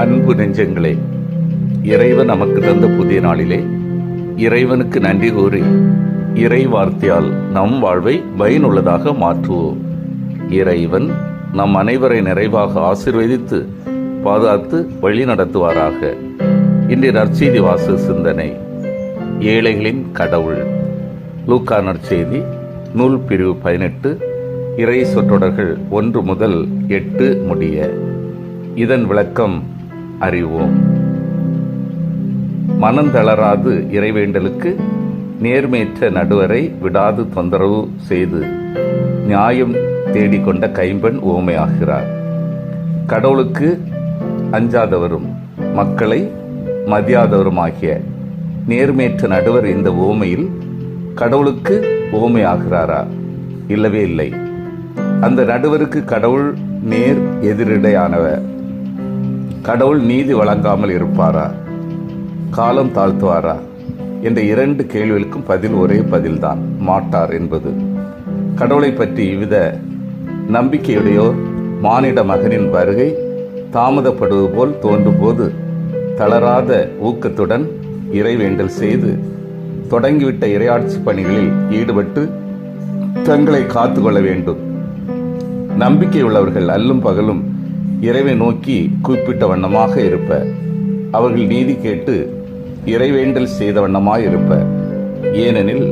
அன்பு நெஞ்சங்களே இறைவன் நமக்கு தந்த புதிய நாளிலே இறைவனுக்கு நன்றி கூறி இறை வார்த்தையால் நம் வாழ்வை பயனுள்ளதாக மாற்றுவோம். இறைவன் நம் அனைவரை நிறைவாக ஆசிர்வதித்து பாதுகாத்து வழி நடத்துவாராக. இன்றைய நற்செய்தி வாசு சிந்தனை ஏழைகளின் கடவுள். லூக்கா நற்செய்தி நூல் பிரிவு பதினெட்டு இறை சொற்றொடர்கள் ஒன்று முதல் எட்டு முடிய. இதன் விளக்கம் அறிவோம். மனந்தளராது இறைவேண்டலுக்கு நேர்மையற்ற நடுவரை விடாது தொந்தரவு செய்து நியாயம் தேடிக்கொண்ட கைம்பெண் ஊமையாகிறார் கடவுளுக்கு அஞ்சாதவரும் மக்களை மதியாதவருமாகிய நேர்மையற்ற நடுவர் இந்த ஓமையில் கடவுளுக்கு ஓமையாகிறாரா? இல்லவே இல்லை. அந்த நடுவருக்கு கடவுள் நேர் எதிரிடையானவர். கடவுள் நீதி வழங்காமல் இருப்பாரா? காலம் தாழ்த்துவாரா? என்ற இரண்டு கேள்விகளுக்கும் பதில் ஒரே பதில்தான் மாட்டார் என்பது. கடவுளை பற்றி இவ்வித நம்பிக்கையுடையோர் மானிட மகனின் வருகை தாமதப்படுவது போல் தோன்றும் போது தளராத ஊக்கத்துடன் இறைவேண்டல் செய்து தொடங்கிவிட்ட இரையாட்சி பணிகளில் ஈடுபட்டு தங்களை காத்துக்கொள்ள வேண்டும். நம்பிக்கையுள்ளவர்கள் அல்லும் பகலும் இறைவை நோக்கி கூப்பிட்ட வண்ணமாக இருப்ப. அவர்கள் நீதி கேட்டு இறைவேண்டல் செய்த வண்ணமாய் இருப்ப. ஏனெனில்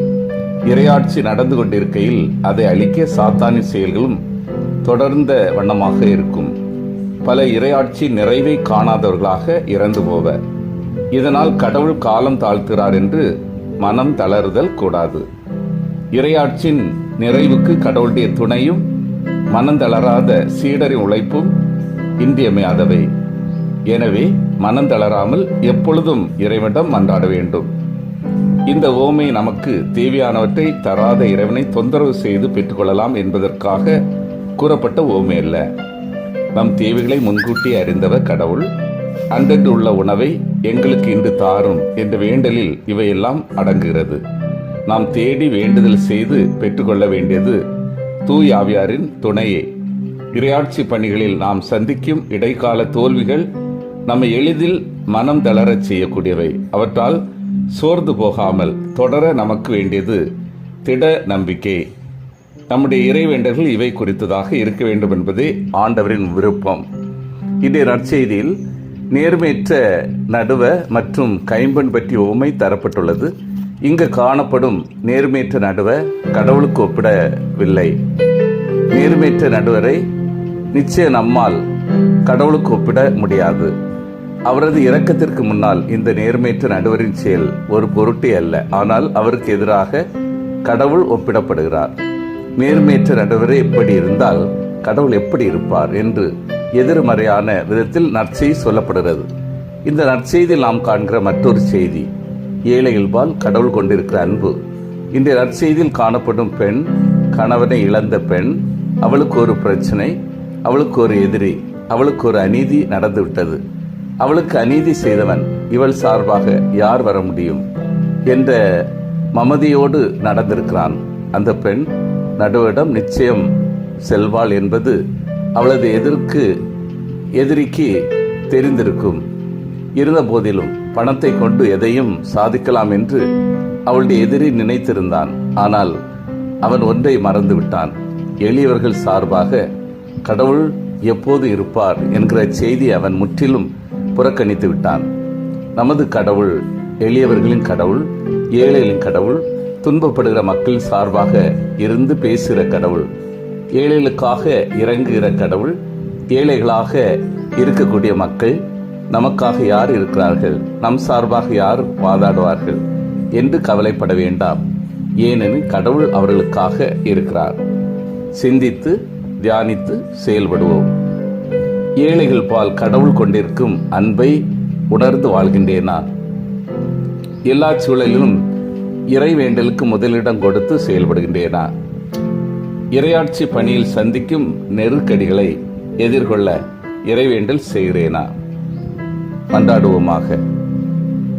இரையாட்சி நடந்து கொண்டிருக்கையில் அதை அழிக்க சாத்தானின் செயல்களும் தொடர்ந்த வண்ணமாக இருக்கும். பல இரையாட்சி நிறைவை காணாதவர்களாக இறந்து போவர் இதனால் கடவுள் காலம் தாழ்த்துகிறார் என்று மனம் தளறுதல் கூடாது. இரையாட்சியின் நிறைவுக்கு கடவுளுடைய துணையும் மனம் தளராத சீடரின் உழைப்பும் இன்றியமையாதவை எனவே மனந்தளராமல் எப்பொழுதும் இறைவனிடம் மன்றாட வேண்டும். இந்த ஓமை நமக்கு தேவையானவற்றை தராத இறைவனை தொந்தரவு செய்து பெற்றுக்கொள்ளலாம் என்பதற்காக கூறப்பட்ட ஓமை அல்ல. நம் தேவைகளை முன்கூட்டி அறிந்தவர் கடவுள். அன்றென்று உள்ள உணவை எங்களுக்கு இன்று தாரும் என்ற வேண்டலில் இவையெல்லாம் அடங்குகிறது. நாம் தேடி வேண்டுதல் செய்து பெற்றுக்கொள்ள வேண்டியது தூய் ஆவியாரின் துணையை. இறையாட்சி பணிகளில் நாம் சந்திக்கும் இடைக்கால தோல்விகள் நம்மை எளிதில் மனம் தளரச் செய்யக்கூடியவை. அவற்றால் சோர்ந்து போகாமல் தொடர நமக்கு வேண்டியது திட நம்பிக்கை. நம்முடைய இறைவேண்டர்கள் இவை குறித்ததாக இருக்க வேண்டும் என்பதே ஆண்டவரின் விருப்பம். இன்றைய நற்செய்தியில் நேர்மையற்ற நடுவ மற்றும் கைம்பெண் பற்றிய உமை தரப்பட்டுள்ளது. இங்கு காணப்படும் நேர்மையற்ற நடுவ கடவுளுக்கு ஒப்பிடவில்லை. நேர்மையற்ற நடுவரை நிச்சயம் நம்மால் கடவுளுக்கு ஒப்பிட முடியாது. அவரது இரக்கத்திற்கு முன்னால் இந்த நேர்மையற்ற நடுவரின் செயல் ஒரு பொருட்டே அல்ல. ஆனால் அவருக்கு எதிராக கடவுள் ஒப்பிடப்படுகிறார். நேர்மையற்ற நடுவரே எப்படி இருந்தால் கடவுள் எப்படி இருப்பார் என்று எதிர்மறையான விதத்தில் நற்செய்தி சொல்லப்படுகிறது. இந்த நற்செய்தியில் நாம் காண்கிற மற்றொரு செய்தி ஏழைகள்பால் கடவுள் கொண்டிருக்கிற அன்பு. இன்றைய நற்செய்தியில் காணப்படும் பெண் கணவனை இழந்த பெண் அவளுக்கு ஒரு பிரச்சனை அவளுக்கு ஒரு எதிரி அவளுக்கு ஒரு அநீதி நடந்துவிட்டது. அவளுக்கு அநீதி செய்தவன் இவள் சார்பாக யார் வர முடியும்? என்ற மமதியோடு நடந்திருக்கிறான். அந்த பெண் நடுவிடம் நிச்சயம் செல்வாள் என்பது அவளது எதிர்க்கு எதிரிக்கு தெரிந்திருக்கும். இருந்த போதிலும் பணத்தை கொண்டு எதையும் சாதிக்கலாம் என்று அவளுடைய எதிரி நினைத்திருந்தான். ஆனால் அவன் ஒன்றை மறந்து விட்டான் எளியவர்கள் சார்பாக கடவுள் எப்போது இருப்பார் என்கிற செய்தி அவன் முற்றிலும் புறக்கணித்து விட்டான். நமது கடவுள் எளியவர்களின் கடவுள் ஏழைகளின் கடவுள் துன்பப்படுகிற மக்கள் சார்பாக இருந்து பேசுகிற கடவுள் ஏழைகளுக்காக இறங்குகிற கடவுள் ஏழைகளாக இருக்கக்கூடிய மக்கள் நமக்காக யார் இருக்கிறார்கள் நம் சார்பாக யார் வாதாடுவார்கள் என்று கவலைப்பட வேண்டாம். ஏனெனில் கடவுள் அவர்களுக்காக இருக்கிறார். சிந்தித்து தியானித்து செயல்படுவோம். ஏழைகள் பால் கடவுள் கொண்டிருக்கும் அன்பை உணர்ந்து வாழ்கின்றேனா? எல்லா சூழலிலும் இறை வேண்டலுக்கு முதலிடம் கொடுத்து செயல்படுகின்றேனா? இரையாட்சி பணியில் சந்திக்கும் நெருக்கடிகளை எதிர்கொள்ள இறைவேண்டல் செய்கிறேனா? கொண்டாடுவோமாக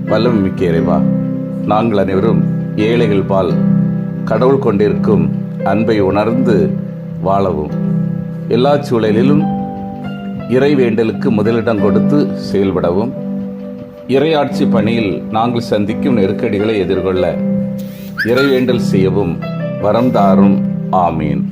வல்லம் மிக்க இறைவா நாங்கள் அனைவரும் ஏழைகள் பால் கடவுள் கொண்டிருக்கும் அன்பை உணர்ந்து வாழவும். எல்லா சூழலிலும் இறைவேண்டலுக்கு முதலிடம் கொடுத்து செயல்படவும். இறையாட்சி பணியில் நாங்கள் சந்திக்கும் நெருக்கடிகளை எதிர்கொள்ள இறைவேண்டல் செய்யவும் வரம் தாரும். ஆமீன்.